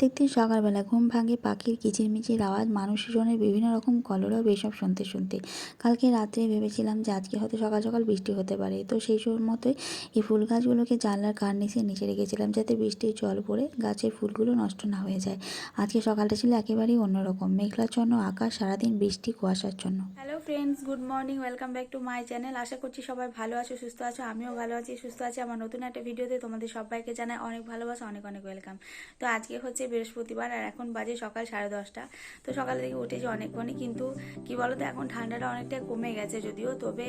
প্রত্যেকদিন সকালবেলা ঘুম ভাঙে পাখির কিচিরমিচির আওয়াজ, মানুষজনের বিভিন্ন রকম কলরব এসব শুনতে শুনতে। কালকে রাত্রে ভেবেছিলাম যে আজকে হয়তো সকাল সকাল বৃষ্টি হতে পারে। তো সেই মতোই এই ফুল গাছগুলোকে জানলার কার্নিসে নিচে রেখেছিলাম যাতে বৃষ্টির জল পড়ে গাছের ফুলগুলো নষ্ট না হয়ে যায়। আজকে সকালটা ছিল একেবারেই অন্যরকম। মেঘলাচ্ছন্ন আকাশ, সারাদিন বৃষ্টি, কুয়াশার জন্য। Hello friends good morning welcome back to my channel আশা করছি সবাই ভালো আছো, সুস্থ আছো, আমিও ভালো আছি, সুস্থ আছি। আমার নতুন একটা ভিডিওতে তোমাদের সবাইকে জানাই অনেক ভালোবাসা, অনেক অনেক ওয়েলকাম তো আজকে হচ্ছে বৃহস্পতিবার আর এখন বাজে সকাল সাড়ে দশটা। তো সকাল থেকে উঠেছি অনেকক্ষণই কিন্তু, কি বলতো, এখন ঠান্ডাটা অনেকটা কমে গেছে যদিও, তবে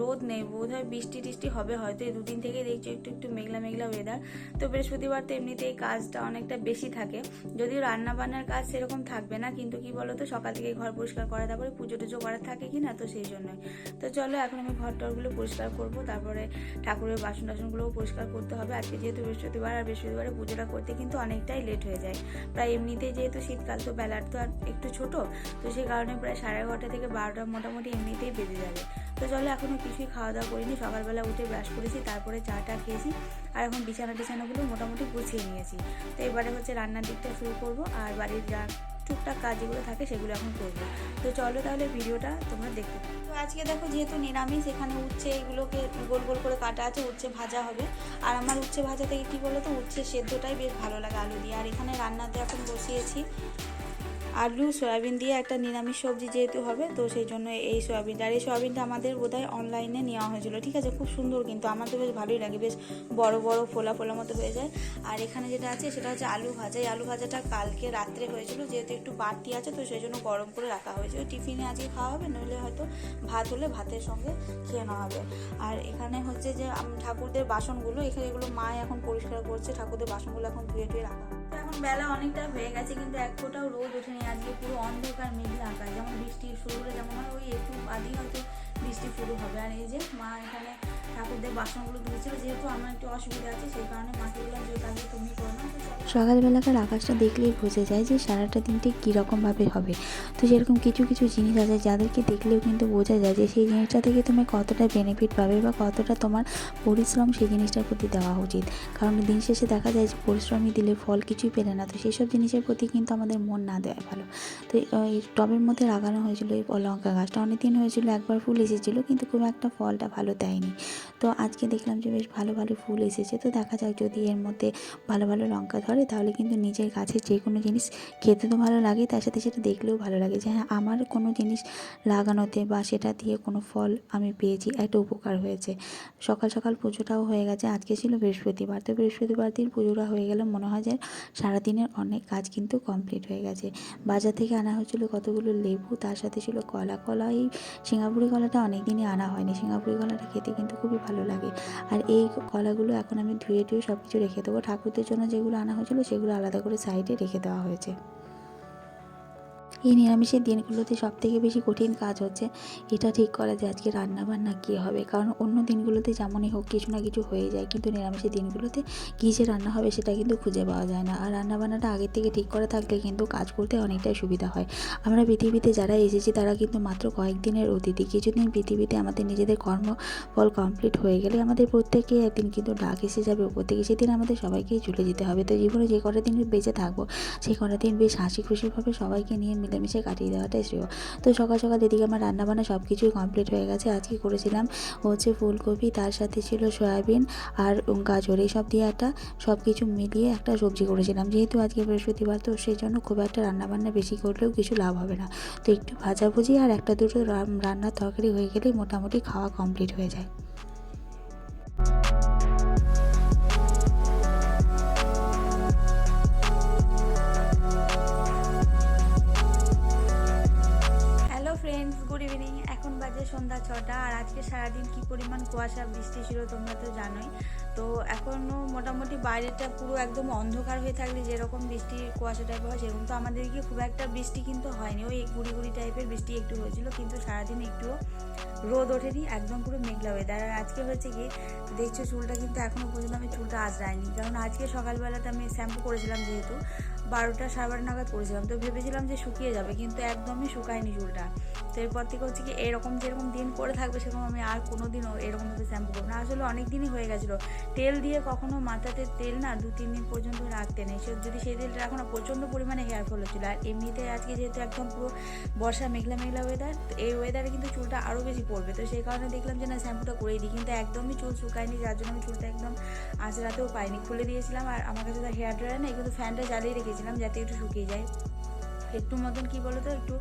রোদ নেই। বোধ হয় বৃষ্টি টিষ্টি হবে হয়তো, এই দুদিন থেকে দেখছি একটু একটু মেঘলা মেঘলা ওয়েদার তো বৃহস্পতিবার তো এমনিতেই কাজটা অনেকটা বেশি থাকে। যদিও রান্না বান্নার কাজ সেরকম থাকবে না, কিন্তু কি বলতো, সকাল থেকে ঘর পরিষ্কার করা, তারপরে পুজো টুজো করা থাকে কি না, তো সেই জন্যই। তো চলো, এখন আমি ঘর টরগুলো পরিষ্কার করব, তারপরে ঠাকুরের বাসন টাসনগুলোও পরিষ্কার করতে হবে। আজকে যেহেতু বৃহস্পতিবার, আর বৃহস্পতিবারে পুজোটা করতে কিন্তু অনেকটাই লেট হয়ে যায়। প্রায় এমনিতে যেহেতু শীতকাল, তো বেলার তো আর একটু ছোট, তো সেই কারণে প্রায় সাড়ে এগারোটা থেকে বারোটা মোটামুটি এমনিতেই বেজে যাবে। তো চলো, এখনও কিছুই খাওয়া দাওয়া করিনি, সকালবেলা উঠে ব্রাশ করেছি, তারপরে চা টা খেয়েছি, আর এখন বিছানা টিছানাগুলো মোটামুটি গুছিয়ে নিয়েছি। তো এবারে হচ্ছে রান্নার দিকটা শুরু করব, আর বাড়ির যা টুকটাক কাজ যেগুলো থাকে সেগুলো এখন করব। তো চলো তাহলে ভিডিওটা তোমরা দেখতে। তো আজকে দেখো যেহেতু নিরামিষ, এখানে উচ্ছে এগুলোকে গোল গোল করে কাটা আছে, উচ্ছে ভাজা হবে। আর আমার উচ্ছে ভাজা থেকে কী বলো তো উচ্ছে সেদ্ধটাই বেশ ভালো লাগে আলু দিয়ে। আর এখানে রান্নাতে এখন বসিয়েছি আলু, সয়াবিন দিয়ে একটা নিরামিষ সবজি যেহেতু হবে, তো সেই জন্য এই সয়াবিনটা। আর এই সয়াবিনটা আমাদের বোধহয় অনলাইনে নেওয়া হয়েছিল। ঠিক আছে, খুব সুন্দর কিন্তু। আমার তো বেশ ভালোই লাগে, বেশ বড় বড়, ফোলা ফোলা মতো হয়ে যায়। আর এখানে যেটা আছে, সেটা হচ্ছে আলু ভাজা। এই আলু ভাজাটা কালকে রাত্রে হয়েছিল, যেহেতু একটু বাড়তি আছে, তো সেই জন্য গরম করে রাখা হয়েছে। টিফিনে আজকে খাওয়া হবে, নইলে হয়তো ভাত হলে ভাতের সঙ্গে খেয়ে নেওয়া হবে। আর এখানে হচ্ছে যে ঠাকুরদের বাসনগুলো, এখানে এগুলো মা এখন পরিষ্কার করছে। ঠাকুরদের বাসনগুলো এখন ধুয়ে ধুয়ে রাখা বেলা অনেকটা হয়ে গেছে, কিন্তু এক ফোটাও রোদ ওঠেনি। আজকে পুরো অন্ধকার, মেঘলা আকাশ। যেমন বৃষ্টি শুরু হলে যেমন হয়, ওই একটু আগেই হয়তো বৃষ্টি শুরু হবে। আর এই যে মা এখানে ঠাকুরদের বাসনগুলো ধুয়েছিল, যেহেতু আমার একটু অসুবিধা আছে, সেই কারণে যে কাজে তুমি করো না। সকালবেলাকার আকাশটা দেখলেই বোঝা যায় যে, সারাটা দিনটি কীরকমভাবে হবে। তো সেরকম কিছু কিছু জিনিস আছে, যাদেরকে দেখলেও কিন্তু বোঝা যায় যে, সেই জিনিসটা থেকে তুমি কতটা বেনিফিট পাবে বা কতটা তোমার পরিশ্রম সেই জিনিসটার প্রতি দেওয়া উচিত। কারণ দিন শেষে দেখা যায় যে, পরিশ্রমই দিলে ফল কিছুই পেলে না। তো সেই সব জিনিসের প্রতি কিন্তু আমাদের মন না দেওয়া ভালো। তো এই টবের মধ্যে লাগানো হয়েছিল এই লঙ্কা গাছটা। অনেক দিন হয়েছিল, একবার ফুল এসেছিল, কিন্তু খুব একটা ফলটা ভালো দেয়নি। তো আজকে দেখলাম যে বেশ ভালো ভালো ফুল এসেছে। তো দেখা যাক যদি এর মধ্যে ভালো ভালো লঙ্কা ধরে তাহলে কিন্তু নিজের গাছের যে কোনো জিনিস খেতে তো ভালো লাগে, তার সাথে সেটা দেখলেও ভালো লাগে যে হ্যাঁ আমার কোনো জিনিস লাগানোতে বা সেটা দিয়ে কোনো ফল আমি পেয়েছি, একটা উপকার হয়েছে। সকাল সকাল পুজোটাও হয়ে গেছে, আজকে ছিল বৃহস্পতিবার। তো বৃহস্পতিবার দিন পুজোটা হয়ে গেলে, মনে হয় যে সারাদিনের অনেক কাজ কিন্তু কমপ্লিট হয়ে গেছে। বাজার থেকে আনা হয়েছিল কতগুলো লেবু, তার সাথে ছিল কলা কলা এই সিঙ্গাপুরি কলাটা অনেক দিনই আনা হয়নি। সিঙ্গাপুরি কলাটা খেতে কিন্তু খুবই ভালো লাগে। আর এই কলাগুলো এখন আমি ধুয়ে টুয়ে সব কিছু রেখে দেবো। ঠাকুরদের জন্য যেগুলো আনা হয়েছিল সেগুলো আলাদা করে সাইডে রেখে দেওয়া হয়েছে। এই নিরামিষের দিনগুলোতে সব থেকে বেশি কঠিন কাজ হচ্ছে এটা ঠিক করা যে আজকে রান্না বান্না কী হবে। কারণ অন্য দিনগুলোতে যেমনই হোক কিছু না কিছু হয়ে যায়, কিন্তু নিরামিষের দিনগুলোতে কী যে রান্না হবে সেটা কিন্তু খুঁজে পাওয়া যায় না। আর রান্না বান্নাটা আগের থেকে ঠিক করা থাকলে কিন্তু কাজ করতে অনেকটাই সুবিধা হয়। আমরা পৃথিবীতে যারা এসেছি তারা কিন্তু মাত্র কয়েকদিনের অতিথি। কিছুদিন পৃথিবীতে আমাদের নিজেদের কর্মফল কমপ্লিট হয়ে গেলে আমাদের প্রত্যেকে একদিন কিন্তু ডাক এসে যাবে, উপর থেকে সেদিন আমাদের সবাইকেই চলে যেতে হবে। তো জীবনে যে কটা দিন বেঁচে থাকব সেই কটা দিন বেশ হাসি খুশিভাবে সবাইকে নিয়ে মিলেমিশে কাটিয়ে দেওয়াটাই শ্রেয়। তো সকাল সকাল এদিকে আমার রান্নাবান্না সব কিছুই কমপ্লিট হয়ে গেছে। আজকে করেছিলাম হচ্ছে ফুলকপি, তার সাথে ছিল সয়াবিন আর গাজর। এইসব দিয়ে একটা সব কিছু মিলিয়ে একটা সবজি করেছিলাম। যেহেতু আজকে বৃহস্পতিবার, তো সেই জন্য খুব একটা রান্নাবান্না বেশি করলেও কিছু লাভ হবে না। তো একটু ভাজাভুজি আর একটা দুটো রান্নার তরকারি হয়ে গেলেই মোটামুটি খাওয়া কমপ্লিট হয়ে যায়। ছটা আর আজকে সারাদিন কি পরিমাণ কুয়াশা, বৃষ্টি ছিল তোমরা তো জানোই। তো এখনও মোটামুটি বাইরেটা পুরো একদম অন্ধকার হয়ে থাকলে যেরকম বৃষ্টির কুয়াশা টাইপ হয়, সেরকম তো আমাদেরকে খুব একটা বৃষ্টি কিন্তু হয়নি। ওই গুড়ি গুড়ি টাইপের বৃষ্টি একটু হয়েছিল, কিন্তু সারাদিন একটুও রোদ ওঠেনি, একদম পুরো মেঘলা ওয়েদার আর আজকে হয়েছে কি, দেখছ চুলটা কিন্তু এখনও পর্যন্ত আমি চুলটা আজরাইনি কারণ আজকে সকালবেলাটা আমি শ্যাম্পু করেছিলাম যেহেতু, বারোটা সাড়ে বারো নাগাদ করেছিলাম। তো ভেবেছিলাম যে শুকিয়ে যাবে, কিন্তু একদমই শুকায়নি চুলটা। তো এরপর থেকে হচ্ছে কি, এরকম যেরকম দিন করে থাকবে, সেরকম আমি আর কোনো দিনও এরকমভাবে শ্যাম্পু করব না। আসলে অনেক দিনই হয়ে গেছিল। তেল দিয়ে কখনো মাথাতে তেল না, দু, তিন দিন পর্যন্ত রাখতে নেই। সে যদি সেই তেলটা রাখো না প্রচণ্ড পরিমাণে হেয়ার ফল হচ্ছিল। আর এমনিতে আজকে যেহেতু একদম পুরো বর্ষা মেঘলা মেঘলা ওয়েদার এই ওয়েদারে কিন্তু চুলটা আরও বেশি পড়বে। তো সেই কারণে দেখলাম যে না, শ্যাম্পুটা করেই দিই। কিন্তু একদমই চুল শুকায়নি, যার জন্য আমি চুলটা একদম আঁচড়াতেও পাইনি। খুলে দিয়েছিলাম আর আমার কাছে তো হেয়ার ড্রায়ার নেই, কিন্তু ফ্যানটা জ্বালিয়ে রেখেছিলাম যাতে একটু শুকিয়ে যায়। একটু মতন কি বলো তো একটু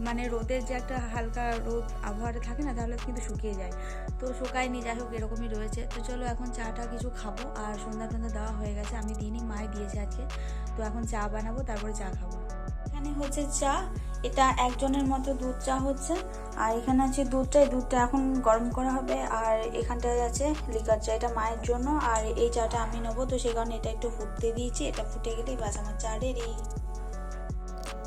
মানে রোদের যে একটা হালকা রোদ আবহাওয়াটা থাকে না, তাহলে কিন্তু শুকিয়ে যায়। তো শুকায়নি, যাই হোক, এরকমই রয়েছে। তো চলো এখন চাটা কিছু খাব। আর সন্ধ্যা টন্ধা দেওয়া হয়ে গেছে। আমি দিনই মাই দিয়েছে আজকে। তো এখন চা বানাবো, তারপরে চা খাব। এখানে হচ্ছে চা। এটা একজনের মতো দুধ চা হচ্ছে। আর এখানে আছে দুধটা দুধটা এখন গরম করা হবে। আর এখানটায় আছে লিকার চা, এটা মায়ের জন্য। আর এই চাটা আমি নেব। তো সেই কারণে এটা একটু ফুটতে দিয়েছি। এটা ফুটে গেলেই বাস, আমার চা রেডি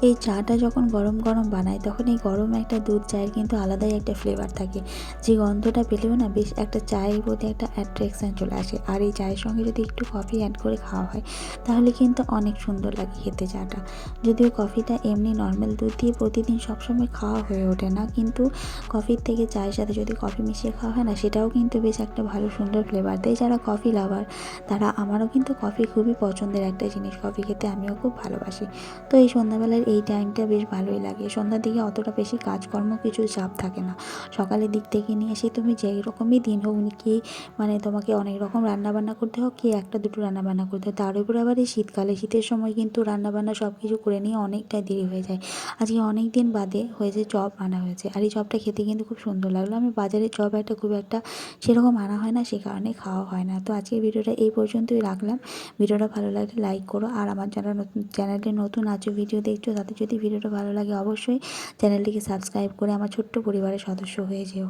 এই চাটা যখন গরম গরম বানায় তখন এই গরম একটা দুধ চায়ের কিন্তু আলাদাই একটা ফ্লেভার থাকে। যে গন্ধটা পেলেও না বেশ একটা চায়ের প্রতি একটা অ্যাট্রাকশান চলে আসে। আর এই চায়ের সঙ্গে যদি একটু কফি অ্যাড করে খাওয়া হয়, তাহলে কিন্তু অনেক সুন্দর লাগে খেতে চাটা। যদিও কফিটা এমনি নর্মাল দুধ দিয়ে প্রতিদিন সবসময় খাওয়া হয়ে ওঠে না, কিন্তু কফির থেকে চায়ের সাথে যদি কফি মিশিয়ে খাওয়া হয় না, সেটাও কিন্তু বেশ একটা ভালো সুন্দর ফ্লেভার দেয় যারা কফি লাভার তারা আমারও কিন্তু কফি খুবই পছন্দের একটা জিনিস। কফি খেতে আমিও খুব ভালোবাসি। তো এই সন্ধ্যাবেলার এই টাইমটা বেশ ভালোই লাগে। সন্ধ্যার দিকে অতটা বেশি কাজকর্ম, কিছু চাপ থাকে না। সকালের দিক থেকে নিয়ে এসে তুমি যেই রকমই দিন হোক কি মানে তোমাকে অনেক রকম রান্নাবান্না করতে হোক কি একটা দুটো রান্নাবান্না করতে হয়, তার উপরে আবার এই শীতকালে, শীতের সময় কিন্তু রান্নাবান্না সব কিছু করে নিয়ে অনেকটা দেরি হয়ে যায়। আজকে অনেক দিন বাদে হয়েছে চপ আনা হয়েছে, আর এই চপটা খেতে কিন্তু খুব সুন্দর লাগল। আমি বাজারে চপ একটা খুব একটা সেরকম আনা হয় না, সে কারণে খাওয়া হয় না। তো আজকের ভিডিওটা এই পর্যন্তই রাখলাম। ভিডিওটা ভালো লাগলে লাইক করো, আর আমার যারা নতুন, চ্যানেলে নতুন আছো, ভিডিও দেখছ তাদের যদি ভিডিওটা ভালো লাগে অবশ্যই চ্যানেলটিকে সাবস্ক্রাইব করে আমার ছোট্ট পরিবারের সদস্য হয়ে যেও।